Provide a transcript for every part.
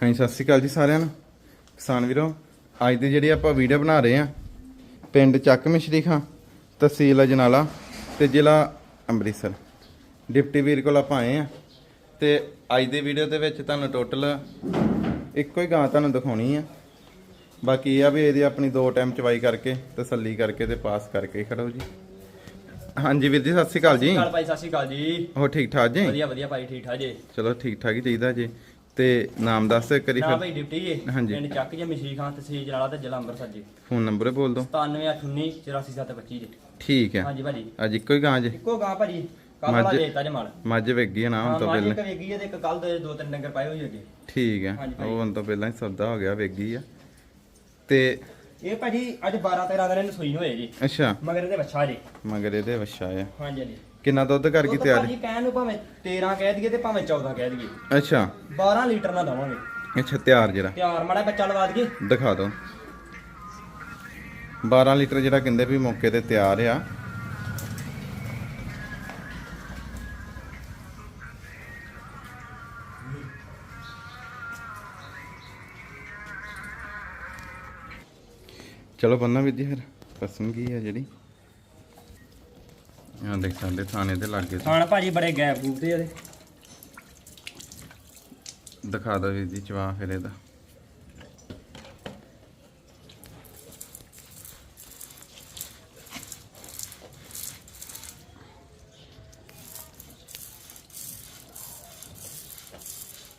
ਹਾਂਜੀ ਸਤਿ ਸ਼੍ਰੀ ਅਕਾਲ ਜੀ ਸਾਰਿਆਂ ਨੂੰ। ਕਿਸਾਨ ਵੀਰੋ ਅੱਜ ਦੀ ਜਿਹੜੀ ਆਪਾਂ ਵੀਡੀਓ ਬਣਾ ਰਹੇ ਆ ਪਿੰਡ ਚੱਕ ਮਿਸ਼ਰੀ ਖਾਂ ਤਹਿਸੀਲ ਅਜਨਾਲਾ ਤੇ ਜ਼ਿਲ੍ਹਾ ਅੰਮ੍ਰਿਤਸਰ। ਡਿਪਟੀ ਵੀਰ ਕੋਲ ਆਪਾਂ ਆਏ ਆ ਤੇ ਅੱਜ ਦੀ ਵੀਡੀਓ ਦੇ ਵਿੱਚ ਤੁਹਾਨੂੰ ਟੋਟਲ ਇੱਕੋ ਹੀ ਗਾਂ ਤੁਹਾਨੂੰ ਦਿਖਾਉਣੀ ਆ। ਬਾਕੀ ਇਹ ਆ ਵੀ ਇਹਦੀ ਆਪਣੀ ਦੋ ਟਾਈਮ ਚਵਾਈ ਕਰਕੇ ਤਸੱਲੀ ਕਰਕੇ ਤੇ ਪਾਸ ਕਰਕੇ ਖੜੋ ਜੀ। ਹਾਂਜੀ ਵੀਰ ਜੀ ਸਤਿ ਸ਼੍ਰੀ ਅਕਾਲ ਜੀ। ਕਾਲ ਭਾਈ ਸਤਿ ਸ਼੍ਰੀ ਅਕਾਲ ਜੀ। ਹੋ ਠੀਕ ਠਾਕ ਜੀ? ਵਧੀਆ ਵਧੀਆ ਭਾਈ ਠੀਕ ਠਾਕ ਜੀ। ਚਲੋ ਠੀਕ ਠਾਕ ਹੀ ਚਾਹੀਦਾ ਜੀ। ਤੇ ਨਾਮ ਦੱਸ ਕਰੀ ਨਾ ਫਿਰ। ਭਾਈ ਡਿਪਟੀ ਜੀ ਹਾਂਜੀ। ਪਿੰਡ ਚੱਕ ਜੀ ਮਸ਼ੀਰ ਖਾਂ ਤਹਿਸੀਲ ਜਲਾਲਾ ਤੇ ਜ਼ਿਲ੍ਹਾ ਅੰਮ੍ਰਿਤਸਰ ਜੀ। ਫੋਨ ਨੰਬਰ ਬੋਲ ਦਿਓ। 9789847725 ਜੀ। ਠੀਕ ਹੈ। ਹਾਂਜੀ ਭਾਜੀ। ਅੱਜ ਇੱਕੋ ਹੀ ਗਾਂ ਜੇ? ਇੱਕੋ ਗਾਂ ਭਾਜੀ। ਕੱਲ ਵਾਲਾ ਮੱਝ- ਦੇਤਾ ਜੇ ਮਾਲ। ਮੱਝ ਵੇਗੀ ਆ ਨਾ ਹੁਣ ਹਾਂ ਤੋਂ ਮਾਜੀ ਪਹਿਲਾਂ ਕਵੇਗੀ ਤੇ ਇੱਕ ਕੱਲ ਦੇ ਦੋ ਤਿੰਨ ਡੰਗਰ ਪਾਏ ਹੋਏ ਅੱਗੇ। ਠੀਕ ਹੈ। ਹਾਂਜੀ ਭਾਈ। ਉਹ ਹੁਣ ਤੋਂ ਪਹਿਲਾਂ ਹੀ ਸੌਦਾ ਹੋ ਗਿਆ ਵੇਗੀ ਆ। ਤੇ ਇਹ ਭਾਜੀ ਅੱਜ 12 13 ਦਿਨ ਸੂਈ ਨੂੰ ਹੋਏ ਜੀ। ਅੱਛਾ। ਮਗਰ ਇਹਦੇ ਬੱਚਾ ਜੀ। ਮਗਰ ਇਹਦੇ ਵਛਾ ਆ। ਹਾਂਜੀ ਹਾਂਜੀ। ਕਿੰਨਾ ਦੁੱਧ ਕਰਕੇ ਦੁੱਧ ਤਿਆਰ? ਭਾਜੀ ਕਹਿਣ ਨੂੰ ਭਾਵੇਂ 13 ਕਹਿ ਦਈਏ ਤੇ ਭਾਵੇਂ 14 ਕਹਿ ਦਈਏ। ਅੱਛਾ। 12 ਲੀਟਰ ਨਾਲ ਦਵਾਂਗੇ। ਅੱਛਾ ਤਿਆਰ ਜਿਹੜਾ। ਤਿਆਰ ਮਾੜਾ ਬੱਚਾ ਲਵਾ ਦਈਏ। ਦਿਖਾ ਦਿਓ। 12 ਲੀਟਰ ਜਿਹੜਾ ਕਹਿੰਦੇ ਵੀ ਮੌਕੇ ਤੇ ਤਿਆਰ ਆ। ਚਲੋ ਬੰਨਾ ਵੀ ਜੀ ਫਿਰ ਪਸੰਦ ਕੀ ਆ ਜਿਹੜੀ? ਆ ਦੇਖ ਸਾਡੇ ਥਾਣੇ ਦੇ ਲਾਗੇ ਖਾਣ ਭਾਜੀ ਬੜੇ ਗੈਪ ਗੂਪ ਤੇ ਇਹਦੇ। ਦਿਖਾ ਦੋ ਵੀਰ ਜੀ ਚਵਾ ਫਿਰ ਇਹਦਾ।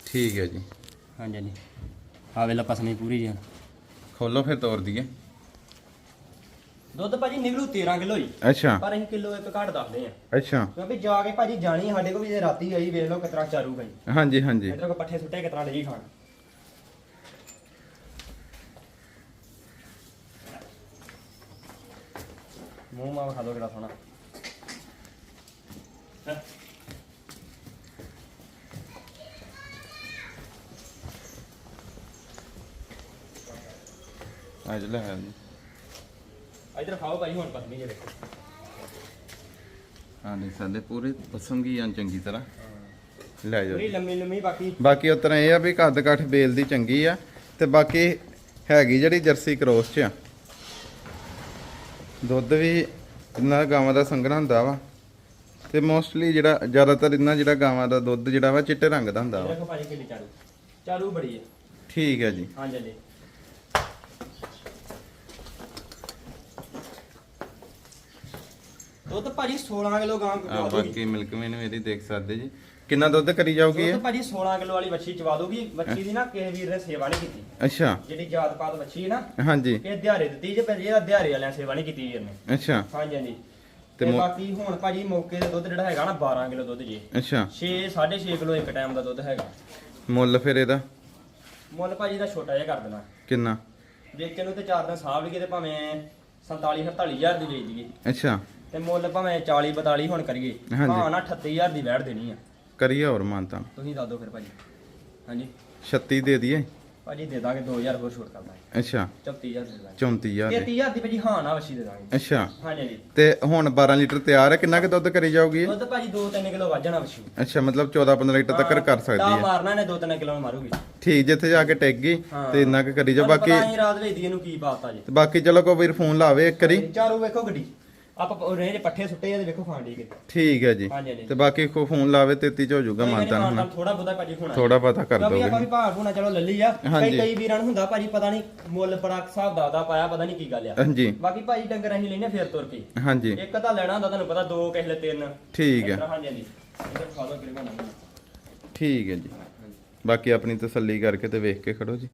ਠੀਕ ਹੈ ਜੀ। ਹਾਂਜੀ ਹਾਂਜੀ। ਆ ਵੇਲਾ ਪਸਣੀ ਪੂਰੀ ਜੀ ਖੋਲੋ ਫਿਰ ਤੋੜ ਦਈਏ ਦੁੱਧ ਭਾਜੀ ਨਿਕਲੂ 13 ਕਿਲੋ ਹੀ ਅੱਛਾ। ਪਰ ਅਸੀਂ ਕਿਲੋ ਇੱਕ ਘੱਟ ਦੱਸਦੇ ਆ ਅੱਛਾ। ਕਿਉਂਕਿ ਜਾ ਕੇ ਭਾਜੀ ਜਾਣੀ ਸਾਡੇ ਕੋਲ ਵੀ ਜੇ ਰਾਤੀ ਆਈ ਵੇਖ ਲਓ ਕਿਤਰਾ ਚਾਰੂ ਭਾਈ ਹਾਂਜੀ ਹਾਂਜੀ। ਇਧਰ ਕੋ ਪੱਠੇ ਸੁੱਟੇ ਕਿਤਰਾ ਲਈ ਖਾਣ। ਮੂੰਹ ਮਾਂ ਖਾ ਲੋ ਕਿਹੜਾ ਸੋਹਣਾ। ਅੱਜ ਲੈ ਜੀ ਇਧਰ ਖਾਓ ਭਾਈ ਹੁਣ ਪਤਨੀ ਜੇ ਵੇਖੋ ਹਾਂ ਨਹੀਂ ਸਾਡੇ ਪੂਰੇ ਪਸੰਦਗੀ ਆਂ ਚੰਗੀ ਤਰ੍ਹਾਂ। ਲੈ ਜਾਓ। ਪੂਰੀ ਲੰਮੀ ਲੰਮੀ ਬਾਕੀ ਬਾਕੀ ਉਤਰਾ ਇਹ ਆ ਵੀ ਕੱਦ ਕੱਠ ਬੇਲ ਦੀ ਚੰਗੀ ਆ ਤੇ ਬਾਕੀ ਹੈਗੀ ਜਿਹੜੀ ਜਰਸੀ ਕ੍ਰੋਸ ਚ ਆ। ਦੁੱਧ ਵੀ ਇਹਨਾਂ ਗਾਵਾਂ ਦਾ ਸੰਘਣਾ ਹੁੰਦਾ ਵਾ ਤੇ ਮੋਸਟਲੀ ਜਿਹੜਾ ਜ਼ਿਆਦਾਤਰ ਇਹਨਾਂ ਜਿਹੜਾ ਗਾਵਾਂ ਦਾ ਦੁੱਧ ਜਿਹੜਾ ਵਾ ਚਿੱਟੇ ਰੰਗ ਦਾ ਹੁੰਦਾ ਵਾ। ਦੇਖੋ ਭਾਜੀ ਕਿੰਨੀ ਚਾਰੂ ਚਾਰੂ ਬੜੀ ਹੈ ਠੀਕ ਹੈ ਜੀ। ਹਾਂਜੀ ਹਾਂਜੀ। ਦੁੱਧ ਭਾਜੀ 16 ਕਿਲੋ ਗਾਂ ਆ ਚਵਾ ਦੂਗੀ ਬਾਕੀ ਮਿਲਕ ਵੀ ਨੂੰ ਇਹਦੀ ਦੇਖ ਸਕਦੇ ਜੀ। ਕਿੰਨਾ ਦੁੱਧ ਕਰੀ ਜਾਊਗੀ ਇਹ? ਦੁੱਧ ਭਾਜੀ 16 ਕਿਲੋ ਵਾਲੀ ਵੱਛੀ ਚਵਾ ਦੂਗੀ ਵੱਛੀ ਦੀ ਨਾ ਕਿਸੇ ਵੀਰ ਨੇ ਸੇਵਾ ਨਹੀਂ ਕੀਤੀ। ਅੱਛਾ। ਜਿਹੜੀ ਜਾਤ ਪਾਤ ਵੱਛੀ ਹੈ ਨਾ ਹਾਂਜੀ। ਇਹ ਦਿਹਾੜੇ ਦਿੱਤੀ ਜੇ ਪਰ ਇਹਦਾ ਦਿਹਾੜੇ ਵਾਲਿਆਂ ਸੇਵਾ ਨਹੀਂ ਕੀਤੀ ਵੀਰ ਨੇ। ਅੱਛਾ। ਹਾਂਜੀ ਹਾਂਜੀ। ਤੇ ਤੇ ਮੋ- ਬਾਕੀ ਹੁਣ ਭਾਜੀ ਮੌਕੇ ਤੇ ਦੁੱਧ ਜਿਹੜਾ ਹੈਗਾ ਨਾ 12 ਕਿਲੋ ਦੁੱਧ ਜੀ। ਅੱਛਾ। 6 6.5 ਕਿਲੋ ਇੱਕ ਟਾਈਮ ਦਾ ਦੁੱਧ ਹੈਗਾ। ਮੁੱਲ ਫਿਰ ਇਹਦਾ? ਮੁੱਲ ਭਾਜੀ ਦਾ ਛੋਟਾ ਜਿਹਾ ਕਰ ਦੇਣਾ। ਕਿੰਨਾ? ਵੇਚਣ ਨੂੰ ਤੇ ਚਾਰ ਦਿਨ ਸਾਂਭ ਲਈਏ ਤੇ ਭਾਵੇਂ 47 48000 ਦੀ ਵੇਚ ਦਈਏ। ਅੱਛਾ। ਤੇ ਮੁੱਲ ਭਾਵੇਂ 40 42 ਹੁਣ ਕਰੀਏ ਹਾਂਜੀ। ਹਾਂ ਨਾ 38000 ਦੀ ਵੈੜ ਦੇਣੀ ਆ। ਕਰੀਏ ਹੋਰ ਮਾਨਤਾ। ਤੁਸੀਂ ਦੱਸ ਦਿਓ ਫਿਰ ਭਾਜੀ। ਹਾਂਜੀ। 36 ਦੇ ਦਈਏ। ਭਾਜੀ ਦੇ ਦਾਂਗੇ 2000 ਹੋਰ ਛੋਟ ਕਰ ਦਾਂਗੇ। ਅੱਛਾ। 34000 ਦੇ ਦਾਂਗੇ। 34000 ਦੇ। 33000 ਦੀ ਭਾਜੀ ਹਾਂ ਨਾ ਵਸ਼ੀ ਦੇ ਦਾਂਗੇ। ਅੱਛਾ। ਹਾਂਜੀ ਹਾਂਜੀ। ਤੇ ਹੁਣ 12 ਲੀਟਰ ਤਿਆਰ ਹੈ ਕਿੰਨਾ ਕੁ ਦੁੱਧ ਕਰੀ ਜਾਊਗੀ ਇਹ? ਦੁੱਧ ਭਾਜੀ 2-3 ਕਿਲੋ ਵੱਜਣਾ ਵਸ਼ੀ ਅੱਛਾ ਮਤਲਬ 14 15 ਲੀਟਰ ਤੱਕ ਕਰ ਸਕਦੀ ਦਾ ਹੈ। ਮਾਰਨਾ ਨੇ 2-3 ਕਿਲੋ ਨੂੰ ਮਾਰੂਗੀ। ਠੀਕ ਜਿੱਥੇ ਜਾ ਕੇ ਟਿਕ ਗਈ ਹਾਂ। ਤੇ ਇੰਨਾ ਕੁ ਕਰੀ ਜਾ ਤੁਹਾਨੂੰ ਬਾਕੀ ਪਤਾ ਨਹੀਂ ਰਾਤ ਵੇਦੀ ਇਹਨੂੰ ਕੀ ਪਾਤਾ ਜੀ। ਤੇ ਬਾਕੀ ਚਲੋ ਕੋਈ ਵੀਰ ਫੋਨ ਲਾਵੇ ਇੱਕ ਵਾਰੀ। ਚਾਰੂ ਵੇਖੋ ਗੱਡੀ। ਆਪਾਂ ਰੇਂਜ ਪੱਠੇ ਸੁੱਟੇ ਆ ਤੇ ਵੇਖੋ ਖਾਂਡੀ ਕਿਤੇ ਠੀਕ ਹੈ ਜੀ। ਹਾਂਜੀ ਹਾਂਜੀ। ਤੇ ਬਾਕੀ ਕੋ ਫੋਨ ਲਾਵੇ 33 ਚ ਹੋ ਜਾਊਗਾ ਮਾਨਤਾ ਹੁਣ। ਥੋੜਾ ਬਹੁਤਾ ਭਾਜੀ ਹੋਣਾ। ਥੋੜਾ ਪਤਾ ਕਰ ਕਿਉਂਕਿ ਆਪਾਂ ਦੋਗੇ ਵੀ ਭਾਅ ਭੂਣਾ ਚਲੋ ਲੱਲੀ ਆ। ਹਾਂਜੀ। ਕਈ ਕਈ ਵੀਰਾਂ ਨੂੰ ਹੁੰਦਾ ਭਾਜੀ ਪਤਾ ਨਹੀਂ ਮੁੱਲ ਬੜਾ ਹਿਸਾਬ ਦਾ ਦਾ ਪਾਇਆ ਪਤਾ ਨਹੀਂ ਕੀ ਗੱਲ ਆ। ਹਾਂਜੀ। ਬਾਕੀ ਭਾਜੀ ਡੰਗਰ ਅਸੀਂ ਲੈਨੇ ਫੇਰ ਤੁਰ ਕੇ। ਹਾਂਜੀ। ਇੱਕ ਤਾਂ ਲੈਣਾ ਹੁੰਦਾ ਤੁਹਾਨੂੰ ਪਤਾ ਦੋ ਕਿਸੇ ਲਈ ਤਿੰਨ। ਠੀਕ ਹੈ। ਹਾਂਜੀ ਹਾਂਜੀ। ਇੱਧਰ ਖਾ ਲਓ ਕਿਹੜੇ ਬਣਾਉਣਾ ਠੀਕ ਹੈ ਜੀ। ਬਾਕੀ ਆਪਣੀ ਤਸੱਲੀ ਕਰਕੇ ਤੇ ਵੇਖ ਕੇ ਖੜੋ ਜੀ।